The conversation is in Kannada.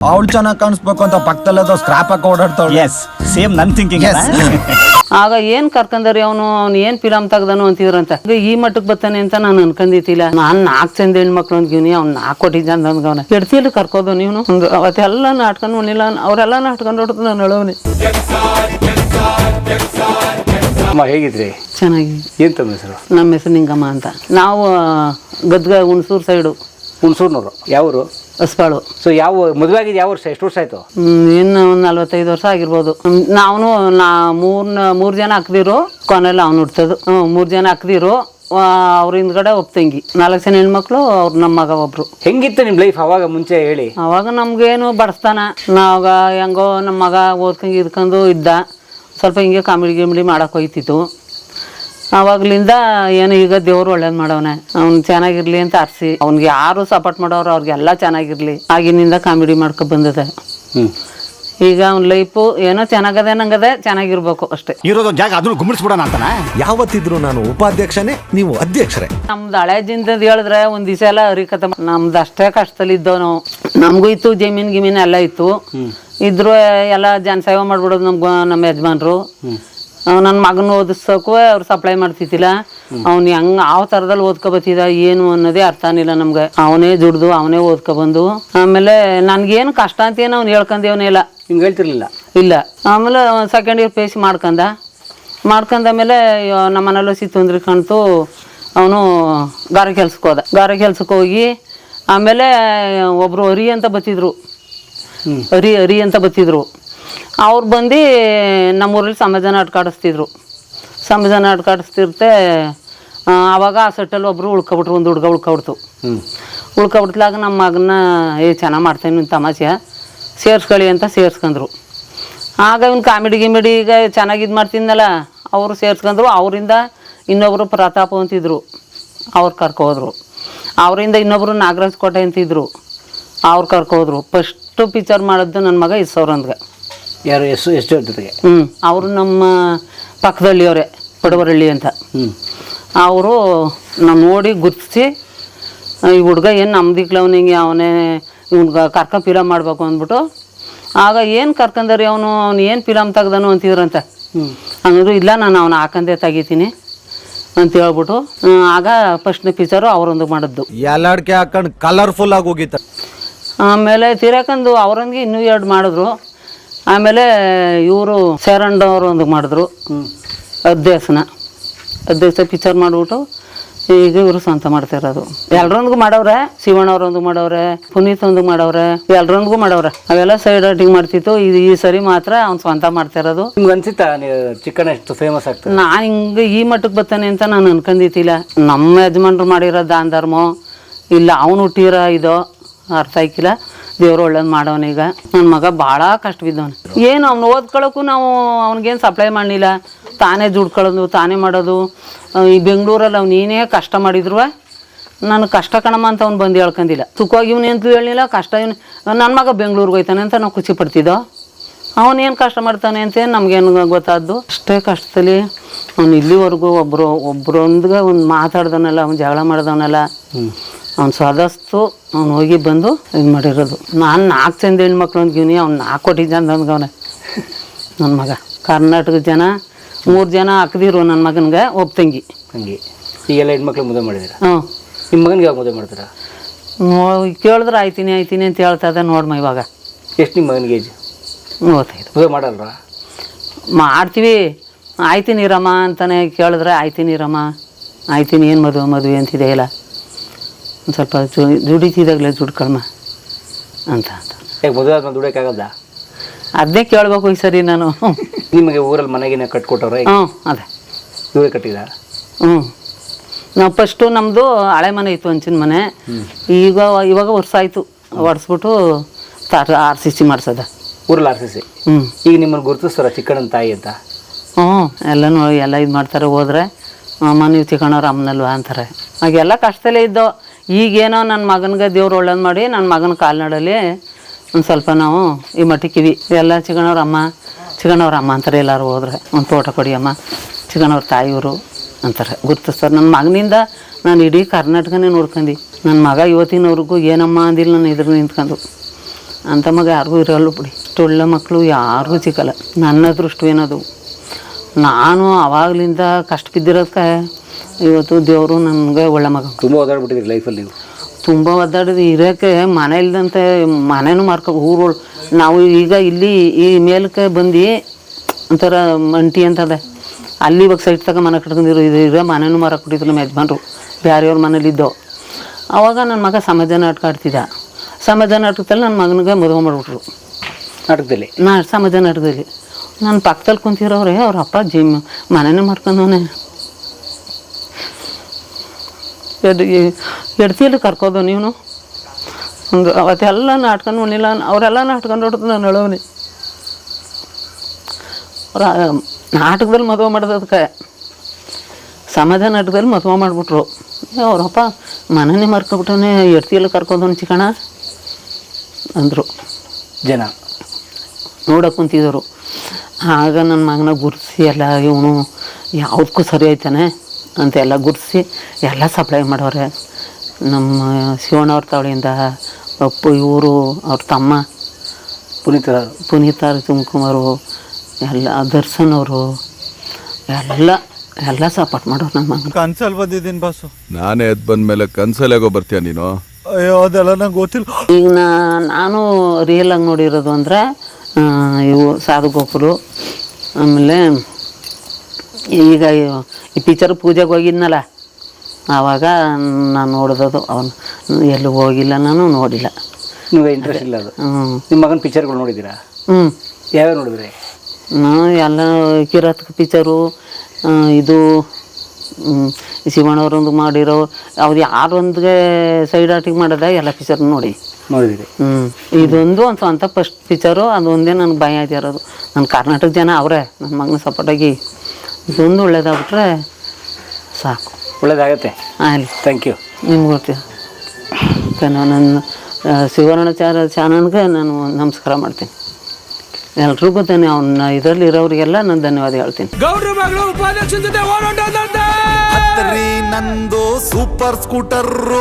ಅವಳು ಚೆನ್ನಾಗಿ ಕಾಣಿಸ್ಬೇಕು ಅಂತ ಪಕ್ಕದಲ್ಲದ ಸ್ಕ್ರಾಪ್ ಹಾಕಿ ಓಡಾಡ್ತಾವಳೆ. ಎಸ್ ಸೇಮ್ ನನ್ ಥಿಂಕಿಂಗ್. ಆಗ ಏನ್ ಕರ್ಕಂದ್ರಿ ಅವನು? ಅವ್ನು ಏನ್ ಫಿಲಮ್ ತೆಗ್ದನು ಅಂತಿದ್ರಂತ. ಈಗ ಈ ಮಟ್ಟಕ್ ಬರ್ತಾನೆ ಅಂತ ನಾನು ಅನ್ಕಂದಿತಿಲ್ಲ ನಾನ್ ನಾಲ್ಕು ಚಂದ ಹೆಣ್ಮಕ್ಳು ಅಂದ್ಗಿವ್ನಿ ಅವ್ನು ನಾಲ್ಕು ಕೋಟಿ ಅಂತ ಅಂದ್ಗವನ ಎಡ್ತಿಯಲ್ಲಿ ಕರ್ಕೋದು ನೀವು ಅವತ್ತೆಲ್ಲ ನಾಟ್ಕೊಂಡು ಬಂದಿಲ್ಲ ಅವರೆಲ್ಲ ನಾಟ್ಕೊಂಡು ಹೊಡ್ದು ನಾನು ಹೇಳೋನಿ ಅಮ್ಮ ಹೇಗಿದ್ರಿ? ಚೆನ್ನಾಗಿ ಏನ್ ತಮ್ಮ ಹೆಸರು? ನಮ್ಮ ಹೆಸರು ನಿಂಗಮ್ಮ ಅಂತ. ನಾವು ಗದ್ಗ ಹುಣಸೂರು ಸೈಡು ಹುಣಸೂರ್ನವರು. ಯಾವರು? ಹೊಸಪಾಳು. ಸೊ ಯಾವ ಮದುವೆ ಆಗಿದ್ದು ಯಾವ ವರ್ಷ? ಎಷ್ಟು ವರ್ಷ ಆಯಿತು? ಹ್ಮ್, ಇನ್ನು ಒಂದು ನಲ್ವತ್ತೈದು ವರ್ಷ ಆಗಿರ್ಬೋದು. ನಾವು ನಾ ಮೂರ್ ಮೂರು ಜನ ಹಾಕ್ದಿರು ಕೊನೆಯಲ್ಲಿ ಅವ್ನು ಹುಡ್ತದು. ಹ್ಞೂ ಮೂರು ಜನ ಹಾಕ್ದಿರು ಅವ್ರ ಹಿಂದ್ಗಡೆ ಒಬ್ಬ ತಂಗಿ. ನಾಲ್ಕು ಜನ ಹೆಣ್ಮಕ್ಳು ಅವ್ರ ನಮ್ಮ ಮಗ ಒಬ್ರು. ಹೆಂಗಿತ್ತು ನಿಮ್ಮ ಲೈಫ್ ಅವಾಗ ಮುಂಚೆ ಹೇಳಿ? ಅವಾಗ ನಮ್ಗೇನು ಬಡಿಸ್ತಾನ. ನಾವಾಗ ಹೆಂಗೋ ನಮ್ಮ ಮಗ ಓದ್ಕಂಗೆ ಇದ್ಕೊಂಡು ಇದ್ದ. ಸ್ವಲ್ಪ ಹಿಂಗೆ ಕಾಮಿಡಿ ಗಿಮಿಡಿ ಮಾಡಕ್ಕೆ ಹೋಯ್ತಿತ್ತು. ಆವಾಗ್ಲಿಂದ ಏನು ಈಗ ದೇವ್ರು ಒಳ್ಳೇದು ಮಾಡವನೆ. ಅವ್ನ್ ಚೆನ್ನಾಗಿರ್ಲಿ ಅಂತ ಅರ್ಸಿ ಅವ್ನಿಗೆ ಯಾರು ಸಪೋರ್ಟ್ ಮಾಡೋರು ಅವ್ರಿಗೆಲ್ಲ ಚೆನ್ನಾಗಿರ್ಲಿ. ಆಗಿನಿಂದ ಕಾಮಿಡಿ ಮಾಡ್ಕೊ ಬಂದಿದೆ. ಈಗ ಅವ್ನ ಲೈಫು ಏನೋ ಚೆನ್ನಾಗದೆ ನಂಗದೆ ಚೆನ್ನಾಗಿರ್ಬೇಕು ಅಷ್ಟೇ. ಇರೋದೊಂದು ಜಾಗ ಅದನ್ನು ಗುಮ್ಮಿಸ್ಬಿಡೋಣ ಅಂತಾನ? ಯಾವತ್ತಿದ್ರು ನಾನು ಉಪಾಧ್ಯಕ್ಷನೇ ನೀವು ಅಧ್ಯಕ್ಷರೇ. ನಮ್ದು ಹಳೆ ದಿನದ ಹೇಳಿದ್ರೆ ಒಂದ್ ದಿವಸ ಎಲ್ಲ ಅರಿಕತ ನಮ್ದು ಅಷ್ಟೇ ಕಷ್ಟದಲ್ಲಿ ಇದ್ದೋ ನಾವು ನಮಗೂ ಇತ್ತು ಜಮೀನ್ ಗಿಮೀನ್ ಎಲ್ಲ ಇತ್ತು. ಇದ್ರು ಎಲ್ಲ ಜನಸೇವೆ ಮಾಡ್ಬಿಡೋದು ನಮ್ಗ ನಮ್ಮ ಯಜಮಾನ್ರು. ನನ್ನ ಮಗನ ಓದಿಸೋಕು ಅವ್ರು ಸಪ್ಲೈ ಮಾಡ್ತಿದ್ದಿಲ್ಲ. ಅವ್ನು ಹೆಂಗ್ ಯಾವ ಥರದಲ್ಲಿ ಓದ್ಕೊಬತ್ತಿದ ಏನು ಅನ್ನೋದೇ ಅರ್ಥ ಆಗಿಲ್ಲ ನಮ್ಗೆ. ಅವನೇ ದುಡ್ದು ಅವನೇ ಓದ್ಕೊಬಂದು. ಆಮೇಲೆ ನನ್ಗೇನು ಕಷ್ಟ ಅಂತ ಏನು ಅವ್ನು ಹೇಳ್ಕೊಂಡೇವನೇ ಇಲ್ಲ. ಹಿಂಗೆ ಹೇಳ್ತಿರ್ಲಿಲ್ಲ? ಇಲ್ಲ. ಆಮೇಲೆ ಸೆಕೆಂಡ್ ಇಯರ್ ಪೇಸ್ ಮಾಡ್ಕಂದ. ಮಾಡ್ಕೊಂಡಾಮೇಲೆ ನಮ್ಮ ಮನೇಲಿ ಸಿ ತೊಂದ್ರೆ ಕಾಣ್ತು. ಅವನು ಗಾರೆ ಕೆಲ್ಸಕ್ಕೆ ಹೋದ. ಗಾರೆ ಕೆಲ್ಸಕ್ಕೆ ಹೋಗಿ ಆಮೇಲೆ ಒಬ್ಬರು ಹರಿ ಅಂತ ಬತ್ತಿದ್ರು. ಹರಿ ಹರಿ ಅಂತ ಬತ್ತಿದ್ರು. ಅವ್ರು ಬಂದು ನಮ್ಮೂರಲ್ಲಿ ಸಮಾಜ ನಾಟಕ ಆಡಿಸ್ತಿದ್ರು ಸಮಾಜ ನಾಟಕ ಆಡಿಸ್ತಿರ್ತೆ ಆ, ಆವಾಗ ಆ ಸೆಟ್ಟಲ್ಲಿ ಒಬ್ಬರು ಉಳ್ಕೊಬಿಟ್ರು ಒಂದು ಹುಡುಗ ಉಳ್ಕೊಬಿಡ್ತು. ಉಳ್ಕೊಬಿಟ್ಲಾಗ ನಮ್ಮ ಮಗನ ಏ ಚೆನ್ನಾಗಿ ಮಾಡ್ತೇನೆ ತಮಾಷೆ ಸೇರ್ಸ್ಕೊಳ್ಳಿ ಅಂತ ಸೇರ್ಸ್ಕೊಂಡ್ರು ಆಗ ಇವ್ನು ಕಾಮಿಡಿ ಗಿಮಿಡಿ ಈಗ ಚೆನ್ನಾಗಿ ಇದು ಮಾಡ್ತಿದ್ನಲ್ಲ ಅವರು ಸೇರ್ಸ್ಕೊಂಡ್ರು ಅವರಿಂದ ಇನ್ನೊಬ್ಬರು ಪ್ರತಾಪ ಅಂತಿದ್ರು ಅವ್ರು ಕರ್ಕೋದ್ರು ಅವರಿಂದ ಇನ್ನೊಬ್ಬರು ನಾಗರಾಜ್ ಕೋಟೆ ಅಂತಿದ್ರು ಅವ್ರು ಕರ್ಕೋದ್ರು ಫಸ್ಟು ಪಿಕ್ಚರ್ ಮಾಡಿದ್ದು ನನ್ನ ಮಗ ಇಸ್ಸವ್ರಂದ್ಗೆ ಯಾರು ಎಸ್ ಎಷ್ಟು ಜೊತೆಗೆ. ಹ್ಞೂ ಅವರು ನಮ್ಮ ಪಕ್ಕದಳ್ಳಿಯವರೇ ಪಡವರಳ್ಳಿ ಅಂತ. ಹ್ಞೂ ಅವರು ನಾವು ನೋಡಿ ಗುರ್ತಿಸಿ ಈ ಹುಡುಗ ಏನು ನಮ್ದಿಕ್ಲವ್ನಿಗೆ ಅವನೇ ಇವ್ನಿಗೆ ಕರ್ಕ ಫಿಲಮ್ ಮಾಡಬೇಕು ಅಂದ್ಬಿಟ್ಟು ಆಗ ಏನು ಕರ್ಕಂದರಿ ಅವನು ಅವ್ನು ಏನು ಫಿಲಮ್ ತೆಗ್ದನು ಅಂತಿದ್ರಂತ. ಹಂಗಂದ್ರು ಇಲ್ಲ ನಾನು ಅವನು ಹಾಕಂದೇ ತೆಗಿತೀನಿ ಅಂತ ಹೇಳ್ಬಿಟ್ಟು ಆಗ ಫಸ್ಟ್ನೇ ಪಿಚರು ಅವರೊಂದು ಮಾಡಿದ್ದು. ಎಲ್ಲಾಡ್ಕೆ ಹಾಕೊಂಡು ಕಲರ್ಫುಲ್ ಆಗಿ ಹೋಗಿತ್ತ. ಆಮೇಲೆ ತಿರಕಂದು ಅವರೊಂದಿಗೆ ಇನ್ನೂ ಎರಡು ಮಾಡಿದ್ರು. ಆಮೇಲೆ ಇವರು ಶರಣವ್ರು ಒಂದು ಮಾಡಿದ್ರು. ಅಧ್ಯಾಸನ ಅಧ್ಯಾಸ ಪಿಕ್ಚರ್ ಮಾಡಿಬಿಟ್ಟು ಈಗ ಇವರು ಸ್ವಂತ ಮಾಡ್ತಾ ಇರೋದು. ಎಲ್ರೊಂದಿಗೂ ಮಾಡವ್ರೆ ಶಿವಣ್ಣವ್ರೊಂದು ಮಾಡವ್ರೆ ಪುನೀತ್ ಒಂದು ಮಾಡವ್ರೆ ಎಲ್ರೊಂದಿಗೂ ಮಾಡವ್ರೆ. ಅವೆಲ್ಲ ಸೈಡ್ ಆಟಿಂಗ್ ಮಾಡ್ತಿತ್ತು. ಇದು ಈ ಸರಿ ಮಾತ್ರ ಅವ್ನು ಸ್ವಂತ ಮಾಡ್ತಾ ಇರೋದು. ನಿಮ್ಗೆ ಅನ್ಸಿತ್ತಾ ನೀವು ಚಿಕನ್ ಎಷ್ಟು ಫೇಮಸ್ ಆಗ್ತದೆ? ನಾನು ಹಿಂಗೆ ಈ ಮಟ್ಟಕ್ಕೆ ಬರ್ತಾನೆ ಅಂತ ನಾನು ಅನ್ಕೊಂಡಿದ್ದಿಲ್ಲ ನಮ್ಮ ಯಜಮಾನ್ರು ಮಾಡಿರೋ ದಾನ ಧರ್ಮ ಇಲ್ಲ ಅವನು ಹುಟ್ಟಿರೋ ಇದು ಅರ್ಥ ಆಯ್ಕಿಲ್ಲ. ದೇವ್ರು ಒಳ್ಳೇದು ಮಾಡವನೀಗ ನನ್ನ ಮಗ ಭಾಳ ಕಷ್ಟ ಬಿದ್ದವನು. ಏನು ಅವ್ನು ಓದ್ಕೊಳ್ಳೋಕ್ಕೂ ನಾವು ಅವ್ನಿಗೇನು ಸಪ್ಲೈ ಮಾಡಲಿಲ್ಲ. ತಾನೇ ದುಡ್ಕೊಳ್ಳೋದು ತಾನೇ ಮಾಡೋದು. ಈ ಬೆಂಗಳೂರಲ್ಲಿ ಅವ್ನು ನೀನೇ ಕಷ್ಟ ಮಾಡಿದ್ರು, ನಾನು ಕಷ್ಟ ಕಣಮ್ಮ ಅಂತ ಅವ್ನು ಬಂದು ಹೇಳ್ಕೊಂಡಿಲ್ಲ ಸುಖವಾಗಿ ಇವ್ನು ಎಂತೂ ಹೇಳಲಿಲ್ಲ, ಕಷ್ಟ ಇವನು ನನ್ನ ಮಗ ಬೆಂಗಳೂರಿಗೆ ಹೋಯ್ತಾನೆ ಅಂತ ನಾವು ಖುಷಿ ಪಡ್ತಿದ್ದೋ? ಅವನೇನು ಕಷ್ಟ ಮಾಡ್ತಾನೆ ಅಂತ ನಮಗೇನು ಗೊತ್ತಾದ್ದು? ಅಷ್ಟೇ ಕಷ್ಟದಲ್ಲಿ ಅವ್ನು ಇಲ್ಲಿವರೆಗೂ ಒಬ್ಬರು ಒಬ್ಬರೊಂದಿಗೆ ಒಂದು ಮಾತಾಡ್ದವನಲ್ಲ, ಅವ್ನು ಜಗಳ ಮಾಡ್ದವನಲ್ಲ. ಅವ್ನು ಸದಸ್ತು ಅವ್ನು ಹೋಗಿ ಬಂದು ಇದು ಮಾಡಿರೋದು. ನಾನು ನಾಲ್ಕು ಚಂದ ಹೆಣ್ಮಕ್ಳು ಅಂದ್ಗೀನಿ ಅವ್ನು ನಾಲ್ಕು ಕೊಟ್ಟಿದ್ದ ಅಂದವನೆ ನನ್ನ ಮಗ. ಕರ್ನಾಟಕದ ಜನ ಮೂರು ಜನ ಹಾಕಿದಿರು ನನ್ನ ಮಗನಿಗೆ ಒಬ್ಬ ತಂಗಿ. ತಂಗಿ. ಈಗೆಲ್ಲ ಹೆಣ್ಮಕ್ಳು ಮದುವೆ ಮಾಡಿದ್ದೀರಾ ಹ್ಞೂ ನಿಮ್ಮ ಮಗನಿಗೆ ಯಾವಾಗ ಮದುವೆ ಮಾಡ್ತೀರಾ? ಕೇಳಿದ್ರೆ ಆಯ್ತೀನಿ ಆಯ್ತೀನಿ ಅಂತ ಹೇಳ್ತಾ ಇದ್ದ ನೋಡಮ್ಮ ಇವಾಗ. ಎಷ್ಟು ನಿಮ್ಮ ಮಗನಿಗೆ ಏಜ್ ಮೂವತ್ತೈದು. ಮದುವೆ ಮಾಡಲ್ರ ಮಾಡ್ತೀವಿ. ಆಯ್ತೀನಿ ರಮ್ಮ ಅಂತಾನೆ ಕೇಳಿದ್ರೆ ಆಯ್ತೀನಿ ರಮ್ಮ ಆಯ್ತೀನಿ ಏನು ಮದುವೆ ಮದುವೆ ಅಂತಿದೆ ಇಲ್ಲ ಒಂದು ಸ್ವಲ್ಪ ದುಡಿತಿದಾಗಲೇ ದುಡಿತಿದ್ದಾಗಲೇ ದುಡ್ಡು ಕಡಿಮೆ. ಅಂತ ಅಂತ. ಯಾಕೆ ಮದುವೆ ಆದ್ಮೇಲೆ ದುಡಿಯೋಕ್ಕಾಗಲ್ಲ ಅದನ್ನೇ ಕೇಳ್ಬೇಕು ಈ ಸರಿ ನಾನು. ನಿಮಗೆ ಊರಲ್ಲಿ ಮನೆಗೆ ಕಟ್ಕೊಟ್ಟವ್ರೆ? ಹ್ಞೂ ಅದೇ. ಇವರೇ ಕಟ್ಟಿದ? ಹ್ಞೂ. ನಾವು ಫಸ್ಟು ನಮ್ಮದು ಹಳೆ ಮನೆ ಇತ್ತು ಹಂಚಿನ ಮನೆ. ಈಗ ಇವಾಗ ವರ್ಷ ಆಯಿತು. ಒಡಿಸ್ಬಿಟ್ಟು ತಾರ ಆರ್ ಸಿ ಸಿ ಮಾಡ್ಸದ. ಊರಲ್ಲಿ ಆರ್ ಸಿ ಸಿ? ಹ್ಞೂ. ಈಗ ನಿಮ್ಮನ್ನು ಗುರುತಿಸ್ತಾರ ಚಿಕ್ಕಣ್ಣನ ತಾಯಿ ಅಂತ? ಹ್ಞೂ ಎಲ್ಲನೂ ಎಲ್ಲ ಇದು ಮಾಡ್ತಾರೆ ಹೋದ್ರೆ ಅಮ್ಮ ನೀವು ಚಿಕ್ಕಣ್ಣವ್ರ ಅಮ್ಮನಲ್ವಾ ಅಂತಾರೆ. ಹಾಗೆಲ್ಲ ಕಷ್ಟದಲ್ಲೇ ಇದ್ದೋ. ಈಗೇನೋ ನನ್ನ ಮಗನಿಗೆ ದೇವ್ರು ಒಳ್ಳೇದು ಮಾಡಿ ನನ್ನ ಮಗನ ಕಾಲ್ನಡಲ್ಲಿ ಒಂದು ಸ್ವಲ್ಪ ನಾವು ಈ ಮಟ್ಟಿಕ್ಕಿವಿ. ಎಲ್ಲ ಚಿಕ್ಕಣ್ಣವ್ರ ಅಮ್ಮ ಚಿಕ್ಕಣ್ಣವ್ರ ಅಮ್ಮ ಅಂತಾರೆ, ಎಲ್ಲರೂ ಹೋದ್ರೆ ಒಂದು ತೋಟ ಕೊಡಿಯಮ್ಮ ಚಿಕ್ಕಣ್ಣವ್ರ ತಾಯಿಯವರು ಅಂತಾರೆ. ಗುರ್ತಿಸ್ತಾರೆ ನನ್ನ ಮಗನಿಂದ ನಾನು ಇಡೀ ಕರ್ನಾಟಕನೇ ನೋಡ್ಕೊಂಡು ನನ್ನ ಮಗ ಇವತ್ತಿನವ್ರಿಗೂ ಏನಮ್ಮ ಅಂದಿಲ್ಲ ನಾನು ಇದ್ರ ನಿಂತ್ಕೊಂಡು ಅಂತ ಮಗ ಯಾರಿಗೂ ಇರಲ್ಲ ಬಿಡಿ. ಇಷ್ಟು ಒಳ್ಳೆ ಮಕ್ಕಳು ಯಾರಿಗೂ ಸಿಕ್ಕಲ್ಲ. ನನ್ನ ದೃಷ್ಟಿ ಏನದು ನಾನು ಅವಾಗಲಿಂದ ಕಷ್ಟ ಬಿದ್ದಿರೋದಕ್ಕೆ ಇವತ್ತು ದೇವರು ನನಗೆ ಒಳ್ಳೆ ಮಗ. ತುಂಬ ಓದಾಡ್ಬಿಟ್ಟಿದ್ರಿ ಲೈಫಲ್ಲಿ ನೀವು? ತುಂಬ ಒದ್ದಾಡಿದ್ವಿ. ಇರೋಕ್ಕೆ ಮನೆ ಇಲ್ದಂತೆ ಮನೆನೂ ಮಾರ್ಕೊ ಊರು ನಾವು ಈಗ ಇಲ್ಲಿ ಈ ಮೇಲಕ್ಕೆ ಬಂದು ಒಂಥರ ಮಂಟಿ ಅಂತದೆ. ಅಲ್ಲಿ ಇವಾಗ ಸೈಟ್ ತಗ ಮನೆ ಕಟ್ಕೊಂಡಿರೋ ಇದು ಇರೋ ಮನೆನೂ ಮಾರಕ್ಕೆ ನಮ್ಮ ಯಜಮಾನ್ರು. ಬೇರೆಯವ್ರ ಮನೇಲಿದ್ದೋ ಅವಾಗ ನನ್ನ ಮಗ ಸಮಾಜ ನಾಟಕ ಆಡ್ತಿದ್ದ. ಸಮಾಜ ನಾಟಕದಲ್ಲಿ ನನ್ನ ಮಗನಿಗೆ ಮದುವೆ ಮಾಡಿಬಿಟ್ರು. ನಾಟಕದಲ್ಲಿ? ನಾ ಸಮಾಜ ನಾಟಕದಲ್ಲಿ. ನನ್ನ ಪಕ್ಕದಲ್ಲಿ ಕುಂತಿರೋರೆ ಅವ್ರ ಅಪ್ಪ ಜಿಮ್ ಮನೇನೂ ಮಾಡ್ಕೊಂಡವನೆ. ಎಡ್ ಎಡ್ತಿಯಲ್ಲಿ ಕರ್ಕೋದು ನೀವು ಒಂದು ಅವತ್ತೆಲ್ಲ ನಾಟ್ಕೊಂಡು ಉಣ್ಣಿಲ್ಲ ಅವರೆಲ್ಲ ನಾಟ್ಕೊಂಡು ನೋಡಿದ್ರು ನಾನು ಹೇಳೋನಿ ಅವ್ರ ನಾಟಕದಲ್ಲಿ ಮದುವೆ ಮಾಡೋದು ಅದಕ್ಕೆ ಸಮಾಜ ನಾಟಕದಲ್ಲಿ ಮದುವೆ ಮಾಡಿಬಿಟ್ರು. ಅವರಪ್ಪ ಮನೇನೆ ಮರ್ಕೊಬಿಟ್ಟನೆ ಎಡ್ತಿಯಲ್ಲಿ ಕರ್ಕೋದು ಚಿಕಣ ಅಂದರು. ಜನ. ನೋಡಕ್ಕೆ ಕುಂತಿದ್ದರು. ಆಗ ನನ್ನ ಮಗನ ಗುರ್ಸಿ ಎಲ್ಲ ಇವನು ಯಾವುದಕ್ಕೂ ಸರಿ ಆಯ್ತಾನೆ? ಅಂತೆಲ್ಲ ಗುರ್ಸಿ ಎಲ್ಲ ಸಪ್ಲೈ ಮಾಡೋರೆ. ನಮ್ಮ ಶಿವಣ್ಣವ್ರ ತವಳಿಂದ ಅಪ್ಪು ಇವರು ಅವ್ರ ತಮ್ಮ ಪುನೀತ ಪುನೀತ ತುಮಕುಮಾರು ಎಲ್ಲ ದರ್ಶನ್ ಅವರು ಎಲ್ಲ ಎಲ್ಲ ಸಪೋರ್ಟ್ ಮಾಡೋರು ನಮ್ಮ ಕನ್ಸಲ್ಲಿ ಕನ್ಸಲ್ ಬಂದಿದ್ದೀನಿ ಬಾಸು. ನಾನೇ ಎದ್ದು ಬಂದ್ಮೇಲೆ ಕನ್ಸಲ್ಲಾಗೋ ಬರ್ತೀಯ ನೀನು? ಅಯ್ಯೋ ಅದೆಲ್ಲ ನಂಗೆ ಗೊತ್ತಿಲ್ಲ. ಈಗ ನಾ ನಾನು ರಿಯಲ್ ಆಗಿ ನೋಡಿರೋದು ಅಂದರೆ ಇವು ಸಾಧು ಗೋಪುರು ಆಮೇಲೆ ಈಗ ಈ ಪಿಚ್ಚರ್ ಪೂಜೆಗೆ ಹೋಗಿದ್ನಲ್ಲ ಆವಾಗ ನಾನು ನೋಡಿದದು ಅವನು ಎಲ್ಲೂ ಹೋಗಿಲ್ಲ ನಾನು ನೋಡಿಲ್ಲ. ನೀವೇ ಇಂಟ್ರೆಸ್ಟ್ ಇಲ್ಲ ಅದು? ಹ್ಞೂ ನಿಮ್ಮ ಮಗನ ಪಿಕ್ಚರ್ಗಳು ನೋಡಿದ್ದೀರಾ? ಹ್ಞೂ ಯಾವ್ಯಾವ ನೋಡಿದ್ರಿ? ನಾನು ಎಲ್ಲ ಕಿರಾತ್ ಪಿಕ್ಚರು ಇದು ಶಿವಣ್ಣವ್ರೊಂದು ಮಾಡಿರೋ ಅವ್ರು ಯಾರೊಂದಿಗೆ ಸೈಡ್ ಆಟಿಗೆ ಮಾಡೋದ ಎಲ್ಲ ಪಿಕ್ಚರ್ ನೋಡಿ. ನೋಡಿದ್ದೀರಿ. ಹ್ಞೂ ಇದೊಂದು ಒಂದು ಸ್ವಂತ ಫಸ್ಟ್ ಪಿಕ್ಚರು ಅದೊಂದೇ ನನಗೆ ಭಯ ಆಗಿರೋದು ನನ್ನ ಕರ್ನಾಟಕ ಜನ ಅವರೇ ನನ್ನ ಮಗನ ಸಪೋರ್ಟಾಗಿ ಇದೊಂದು ಒಳ್ಳೇದಾಗ್ಬಿಟ್ರೆ ಸಾಕು. ಒಳ್ಳೇದಾಗತ್ತೆ. ಆಗಲಿ ಥ್ಯಾಂಕ್ ಯು ನಿಮ್ಗೆ ಗೊತ್ತಿಲ್ಲ ನಾನು ನನ್ನ ಆ, ಶಿವರ್ಣ ಚಾನನ್ಗೆ ನಾನು ನಮಸ್ಕಾರ ಮಾಡ್ತೀನಿ. ಎಲ್ರಿಗೂ ಧನ್ಯ ಅವನ್ನ ಇದರಲ್ಲಿ ಇರೋರಿಗೆಲ್ಲ ನಾನು ಧನ್ಯವಾದ ಹೇಳ್ತೀನಿ. ನಂದು ಸೂಪರ್ ಸ್ಕೂಟರ್.